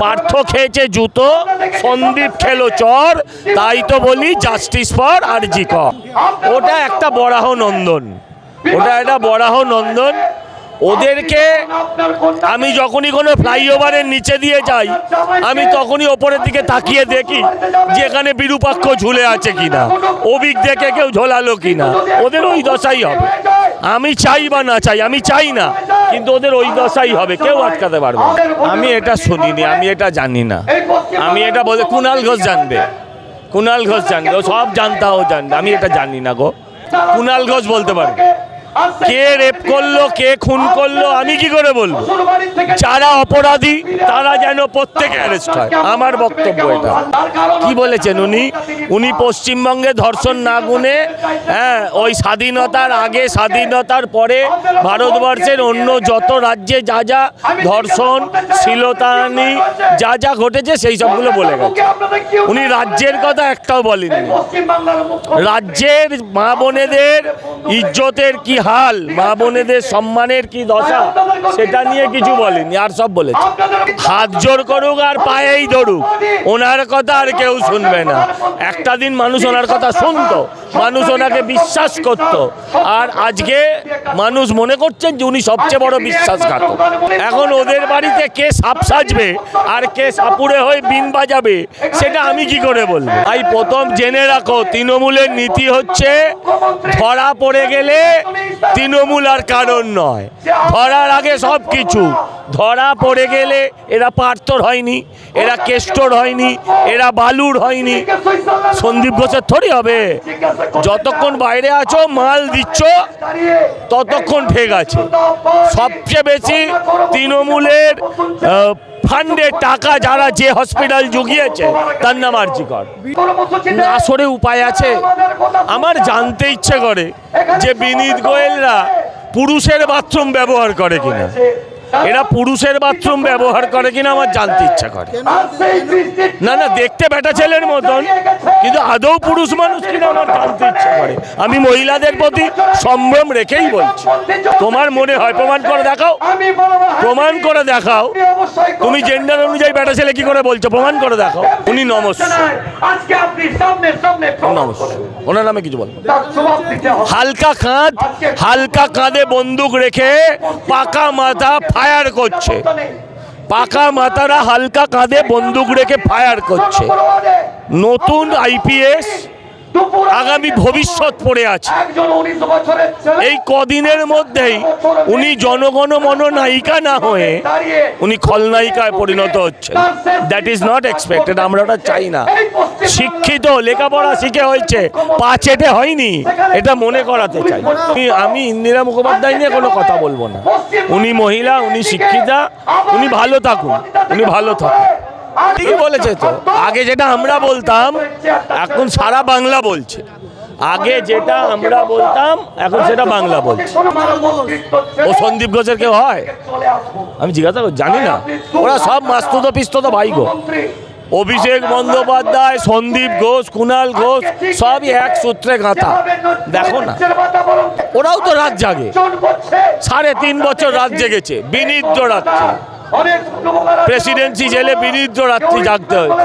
পার্থ খেয়েছে জুতো, সন্দীপ খেলো চর, তাই তো বলি জাস্টিস ফর আর জি ওটা একটা বরাহ নন্দন। ওটা একটা বরাহ নন্দন। ওদেরকে আমি যখনই কোনো ফ্লাইওভারের নিচে দিয়ে যাই, আমি তখনই ওপরের দিকে তাকিয়ে দেখি যে এখানে বিরূপাক্ষ ঝুলে আছে কিনা, অভিক দেখে কেউ ঝোলালো কিনা। ওদের ওই দশাই হবে। আমি চাই বা না চাই, আমি চাই না, কিন্তু ওদের ওই দশাই হবে, কেউ আটকাতে পারবে। আমি এটা শুনিনি, আমি এটা জানি না। আমি এটা বলে কুণাল ঘোষ জানবে। কুণাল ঘোষ জানবে, ও সব জানতাও জানবে, আমি এটা জানি না গো। কুণাল ঘোষ বলতে পারবে। কে রেপ করল, কে খুন করল, আমি কি করে বলব? যারা অপরাধী, তারা যেন প্রত্যেকে অ্যারেস্ট হয়। আমার বক্তব্য এটা। কি বলেছেন উনি? উনি পশ্চিমবঙ্গে ধর্ষণ না গুনে হ্যাঁ ওই স্বাধীনতার আগে, স্বাধীনতার পরে ভারতবর্ষের অন্য যত রাজ্যে যা যা ধর্ষণ, শিলতানি যা যা ঘটেছে, সেই সবগুলো বলে গেছে। উনি রাজ্যের কথা একটাও বলেননি। রাজ্যের মা বোনেদের ইজ্জতের কি হাল মা বোনেদের সম্মানের কি দশা? সেটা নিয়ে কিছু বলেনি, আর সব বলেছে। হাত জোর করুক আর পায়েই ধরুক, ওনার কথা আর কেউ শুনবে না। একটা দিন মানুষ ওনার কথা শুনতো, মানুষ ওনাকে বিশ্বাস করত, আর আজকে মানুষ মনে করছেন যে উনি সবচেয়ে বড় বিশ্বাসঘাতক। এখন ওদের বাড়িতে কে সাপ সাজবে আর কে সাপুরে হয়ে বিন বাজাবে, সেটা আমি কি করে বলব? তাই প্রথম জেনে রাখো, তৃণমূলের নীতি হচ্ছে ধরা পড়ে গেলে তৃণমূল আর কারণ নয়। ধরার আগে সব কিছু ধরা পড়ে গেলে এরা পার্থর হয়নি, এরা কেষ্টর হয়নি, এরা বালুর হয়নি। সন্দীপ ঘোষের থরি হবে। যতক্ষণ বাইরে আছো, মাল দিচ্ছ, ততক্ষণ ঠেক আছে। সবচেয়ে বেশি তৃণমূলের ফান্ডে টাকা যারা যে হসপিটাল জুগিয়েছে তার নাম আর্জিকর আসরে উপায় আছে। আমার জানতে ইচ্ছে করে যে বিনীত গোয়েলরা পুরুষের বাথরুম ব্যবহার করে কিনা। এরা পুরুষের বাথরুম ব্যবহার করে কিনা আমার জানতে ইচ্ছা করে। না না, দেখতে বেটা ছেলের মতন, কিন্তু আদৌ পুরুষ মানুষ কিনা আমার জানতে ইচ্ছা করে। আমি মহিলাদের প্রতি সম্ভ্রম রেখেই বলছি। তোমার মনে হয় প্রমাণ করে দেখাও? প্রমাণ করে দেখাও। তুমি জেন্ডার অনুযায়ী বেটা ছেলে কি করে বলছো? প্রমাণ করে দেখাও। উনি নমস্কার নমস্কার ওনার নামে কিছু হবে হালকা কাঁধ, হালকা কাঁধে বন্দুক রেখে পাকা মাথা ফায়ার করছে। পাকা মাতারা হালকা কাঁধে বন্দুক রেখে ফায়ার করছে। নতুন আইপিএস আগামী ভবিষ্যৎ পড়ে আছে। এই কদিনের মধ্যেই উনি জনগণ মনোনায়িকা না হয়ে উনি খলনায়িকায় পরিণত হচ্ছেন। দ্যাট ইজ নট এক্সপেক্টেড আমরা ওটা চাই না। শিক্ষিত লেখাপড়া শিখে হয়েছে পা চেটে হয়নি এটা মনে করাতে চাই। আমি ইন্দিরা মুখোপাধ্যায় নিয়ে কোনো কথা বলব না। উনি মহিলা উনি শিক্ষিতা উনি ভালো থাকুন উনি ভালো থাকুন। ঠিকই বলেছে তো। আগে যেটা আমরা বলতাম, এখন সারা বাংলা বলছে। আগে যেটা আমরা বলতাম, এখন সেটা বাংলা বলছে। ও সন্দীপ ঘোষের কেউ হয়? আমি জিজ্ঞাসা জানি না। ওরা সব মাস্তুতো পিস্তুতো ভাই গো। অভিষেক বন্দ্যোপাধ্যায়, সন্দীপ ঘোষ কুণাল ঘোষ, সবই এক সূত্রে গাঁথা। দেখো না। ওরাও তো রাত জাগে। সাড়ে তিন বছর রাত জেগেছে। বিনিদ্র রাত্রি। প্রেসিডেন্সি জেলে বিরুদ্ধ রাত্রি জাগতে হয়েছে